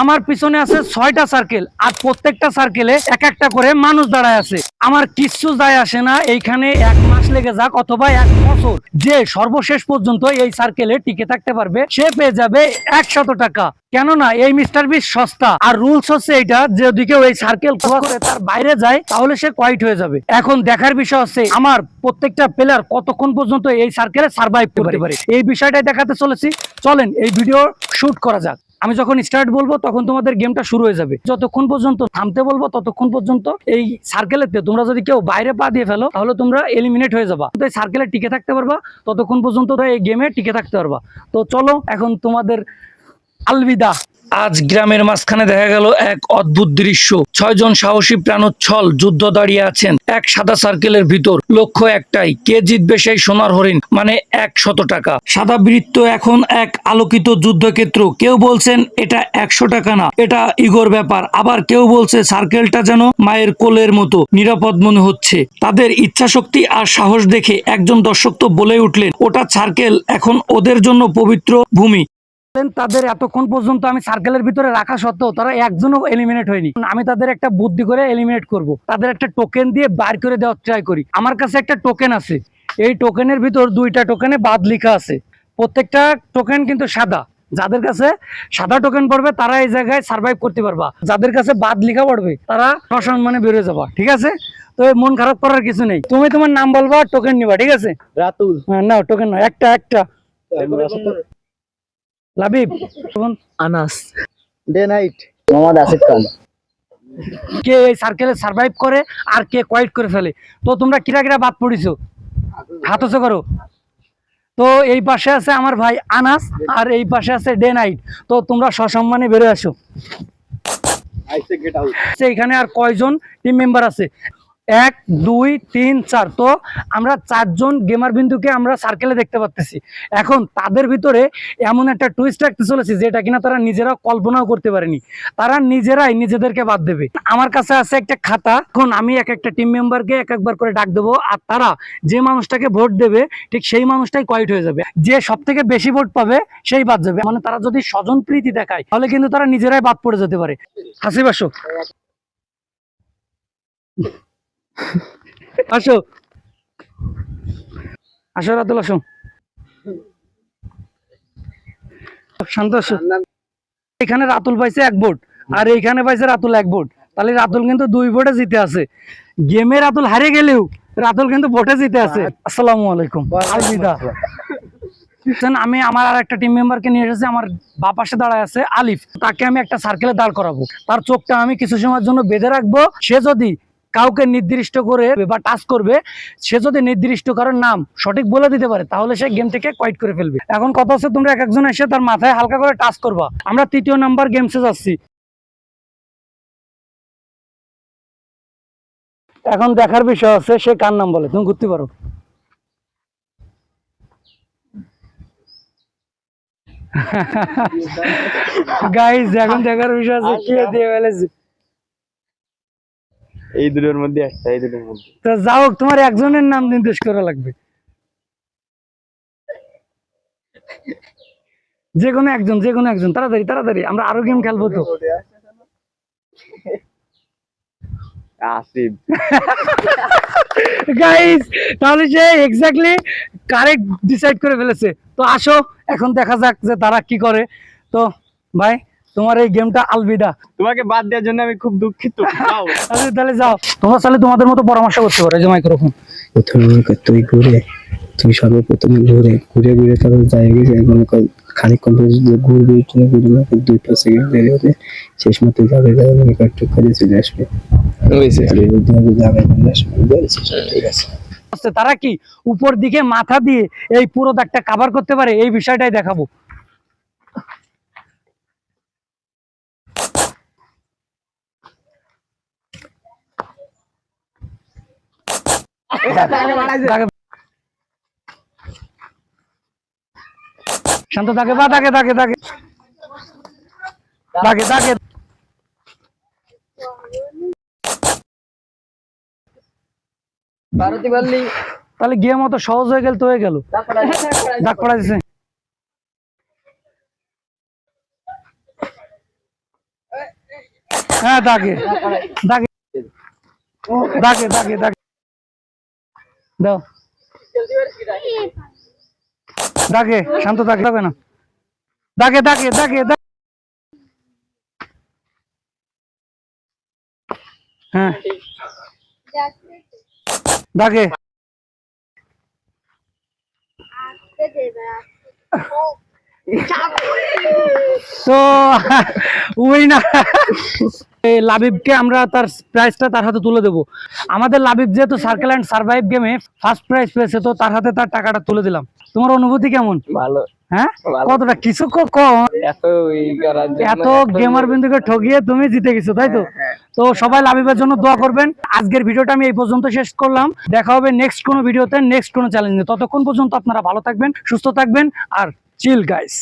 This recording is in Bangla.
আমার পিছনে আছে ছয়টা সার্কেল আর প্রত্যেকটা সার্কেলে এক একটা করে মানুষ দাঁড়ায় আছে। আমার কিচ্ছু যায় আসে না, এইখানে এক মাস লেগে যাক অথবা এক বছর। যে সর্বশেষ পর্যন্ত এই সার্কেলে টিকে থাকতে পারবে, সে পেয়ে যাবে একশত টাকা। কেননা এই মিস্টার বিস সস্তা। আর রুলস হচ্ছে এইটা, যদি কেউ এই সার্কেল ক্রস করে তার বাইরে যায়, তাহলে সে কোয়াইট হয়ে যাবে। এখন দেখার বিষয় হচ্ছে, আমার প্রত্যেকটা প্লেয়ার কতক্ষণ পর্যন্ত এই সার্কেলে সার্ভাইভ করতে পারে? এই বিষয়টাই দেখাতে চলেছি। চলেন, এই ভিডিও শুট করা যাক। আমি যখন স্টার্ট বলব, তখন তোমাদের গেমটা শুরু হয়ে যাবে। যতক্ষণ পর্যন্ত থামতে বলব, ততক্ষণ পর্যন্ত এই সার্কেলেতে তোমরা যদি কেউ বাইরে পা দিয়ে ফেলো, তাহলে তোমরা এলিমিনেট হয়ে যাবা। তো এই সার্কেলে টিকে থাকতে পারবা, ততক্ষণ পর্যন্ত এই গেমে টিকে থাকতে পারবা। তো চলো, এখন তোমাদের আলবিদা। আজ গ্রামের মাঝখানে দেখা গেল এক অদ্ভুত দৃশ্য। ছয়জন সাহসী প্রাণোচ্ছল যুদ্ধ দাঁড়িয়ে আছেন এক সাদা সার্কেলের ভিতর। লক্ষ্য একটাই, কে জিতবে সেই সোনার হরিণ মানে এক শত টাকা। সাদা বৃত্ত এখন এক আলোকিত যুদ্ধক্ষেত্র। কেউ বলছেন এটা একশো টাকা না, এটা ইগোর ব্যাপার। আবার কেউ বলছে সার্কেলটা যেন মায়ের কোলের মতো, নিরাপদ মনে হচ্ছে। তাদের ইচ্ছা শক্তি আর সাহস দেখে একজন দর্শক তো বলে উঠলেন, ওটা সার্কেল এখন ওদের জন্য পবিত্র ভূমি। তাদের এতক্ষণ পর্যন্ত আমি সার্কেলের ভিতরে রাখা সত্ত্বেও তারা একজনও এলিমিনেট হয়নি। আমি তাদের একটা বুদ্ধি করে এলিমিনেট করব। তাদের একটা টোকেন দিয়ে বার করে দেওয়ার ট্রাই করি। আমার কাছে একটা টোকেন আছে। এই টোকেনের ভিতর দুইটা টোকেনে বাদ লেখা আছে। প্রত্যেকটা টোকেন কিন্তু সাদা। যাদের কাছে সাদা টোকেন পড়বে তারা এই জায়গায় সার্ভাইভ করতে পারবা। যাদের কাছে বাদ লেখা পড়বে তারা সসম্মানে বেরোয় যাবা। ঠিক আছে? তো মন খারাপ করার কিছু নেই। তুমি তোমার নাম বলবা টোকেন নিবা। ঠিক আছে? রাতুল। হ্যাঁ, নাও টোকেন নাও। একটা একটা। লাবিব তখন Anas. Day night Mohammad Asif Khan. কে এই সার্কেলে সার্ভাইভ করে আর কে কোয়াইট করে ফেলে? তো তোমরা কিরা কিরা বাদ পড়িছো? হাত উঁচু করো। তো এই পাশে আছে আমার ভাই আনাস আর এই পাশে আছে ডে নাইট তো তোমরা সসম্মানে বেরো আসো। আইসে গেট আউট এখানে আর কয়জন টিম মেম্বার আছে? এক, দুই, তিন, চার। তো আমরা চারজন গেমার বিন্দুকে আমরা সার্কেলে দেখতে পাচ্ছি এখন তাদের ভিতরে এমন একটা টুইস্ট রাখতে চলেছে, যেটা কিনা তারা নিজেরা কল্পনাও করতে পারেনি। তারা নিজেরাই নিজেদেরকে বাদ দেবে। আমার কাছে আছে একটা খাতা। এখন আমি এক একটা টিম মেম্বারকে এক একবার করে ডাক দেবো, আর তারা যে মানুষটাকে ভোট দেবে, ঠিক সেই মানুষটাই কোয়াইট হয়ে যাবে। যে সব থেকে বেশি ভোট পাবে, সেই বাদ যাবে। মানে তারা যদি স্বজন প্রীতি দেখায়, তাহলে কিন্তু তারা নিজেরাই বাদ পড়ে যেতে পারে। হাসিব আসো। আসো। আসো, রাতুল, আসো। শান্ত আসো। এখানে রাতুল পাইছে এক ভোট, আর এইখানে পাইছে রাতুল এক ভোট। তাহলে রাতুল কিন্তু দুই ভোটে জিতে আছে। গেমে রাতুল হারে গেলেও রাতুল কিন্তু ভোটে জিতে আছে। আসসালামু আলাইকুম। আলবিদা। আমি আমার আর একটা টিম মেম্বারকে নিয়ে এসেছি, আমার বাপ পাশে দাঁড়ায় আছে আলিফ। তাকে আমি একটা সার্কেলে দাঁড় করাবো। তার চোখটা আমি কিছু সময়ের জন্য বেঁধে রাখব। সে যদি কাউকে নির্দিষ্ট করে বা টাচ করবে, সে যদি নির্দিষ্ট কারোর নাম সঠিক বলে দিতে পারে, তাহলে সে গেম থেকে কোয়াইট করে ফেলবে। এখন কথা হচ্ছে তোমরা এক একজন এসে তার মাথায় হালকা করে টাচ করবা। আমরা তৃতীয় নাম্বার গেমসে যাচ্ছি। এখন দেখার বিষয় আছে সে কার নাম বলে। তুমি ঘুরতে পারো। গাইজ এখন দেখার বিষয় আছে কি দিয়ে ফেলেছে। এই দুটোর মধ্যে একটা এই দুটোর মধ্যে। তো যাও তোমার একজনের নাম নির্দেশ করা লাগবে। যে কোনো একজন যে কোনো একজন তাড়াতাড়ি তাড়াতাড়ি আমরা আরও গেম খেলব তো। আসিফ। গাইস তাহলে সে এক্স্যাক্টলি কারেক্ট ডিসাইড করে ফেলেছে। তো আসো এখন দেখা যাক যে তারা কি করে। তো ভাই তোমার এই গেমটা আলবিদা। তোমাকে বাদ দেওয়ার জন্য আমি খুব দুঃখিত। আচ্ছা তাহলে যাও। তোমরা তাহলে তোমাদের মতো পরামর্শ করতে পারো এই যে মাইক্রোফোন প্রথমে তুই ঘুরে তুই সর্বপ্রথমে ঘুরে ঘুরে ঘুরে তারপর জায়গায় যায় মনে কর খানিকক্ষণ পরে যে ঘুরবি ঘুরে দুই পাঁচ সেকেন্ড বের হবে শেষ মতো যাবে যাবে মনে কর টুক করে চলে আসবে? ঠিক আছে। আছে, তারা কি উপর দিকে মাথা দিয়ে এই পুরো দাগটা কাভার করতে পারে? এই বিষয়টাই দেখাবো। শান্ত থাকে বা থাকে থাকে থাকে থাকে থাকে ভারতী বললি। তাহলে গেম অত সহজ হয়ে গেল তো হয়ে গেল। দাগ পড়া দিছে হ্যাঁ দাগে দাগে দাগে দাগে দাগে দাও। দাগে শান্ত দাগে দাগে না। দাগে দাগে দাগে হ্যাঁ। দাগে। তো ওই না লাবিবকে আমরা তার প্রাইজটা তার হাতে তুলে দেবো। আমাদের লাবিব যেহেতু সার্কেল অ্যান্ড সার্ভাইভ গেমে ফার্স্ট প্রাইজ পেয়েছে তো তার হাতে তার টাকাটা তুলে দিলাম। তোমার অনুভূতি কেমন? ভালো। হ্যাঁ? কতটা? কিছু কম। এত গেমার বিন্দুকে ঠকিয়ে তুমি জিতে গেছো তাই তো? তো সবাই লাভিবের জন্য দোয়া করবেন। আজকের ভিডিওটা আমি এই পর্যন্ত শেষ করলাম। দেখা হবে নেক্সট কোনো ভিডিওতে নেক্সট কোনো চ্যালেঞ্জে ততক্ষণ পর্যন্ত আপনারা ভালো থাকবেন সুস্থ থাকবেন আর চিল গাইস